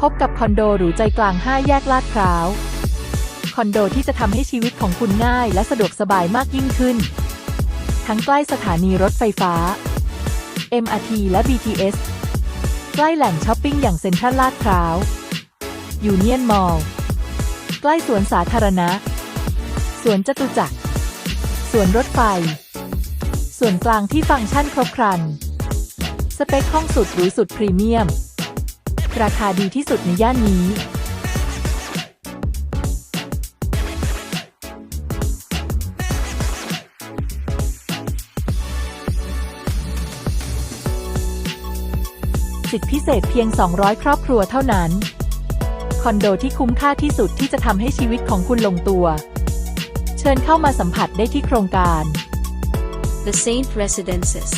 พบกับคอนโดหรูใจกลาง 5 แยกลาดพร้าว คอนโดที่จะทำให้ชีวิตของคุณง่ายและสะดวกสบายมากยิ่งขึ้น ทั้งใกล้สถานีรถไฟฟ้า MRT และ BTS ใกล้แหล่งช้อปปิ้งอย่างเซ็นทรัลลาดพร้าว ยูเนียนมอลล์ใกล้สวนสาธารณะ สวนจตุจักร สวนรถไฟ ส่วนกลางที่ฟังก์ชันครบครัน สเปคห้องสุดหรูสุดพรีเมียม ราคาดีที่สุดในย่านนี้สิทธิพิเศษเพียง 200 ครอบครัวเท่านั้น คอนโดที่คุ้มค่าที่สุดที่จะทำให้ชีวิตของคุณลงตัว เชิญเข้ามาสัมผัสได้ที่โครงการ The Saint Residences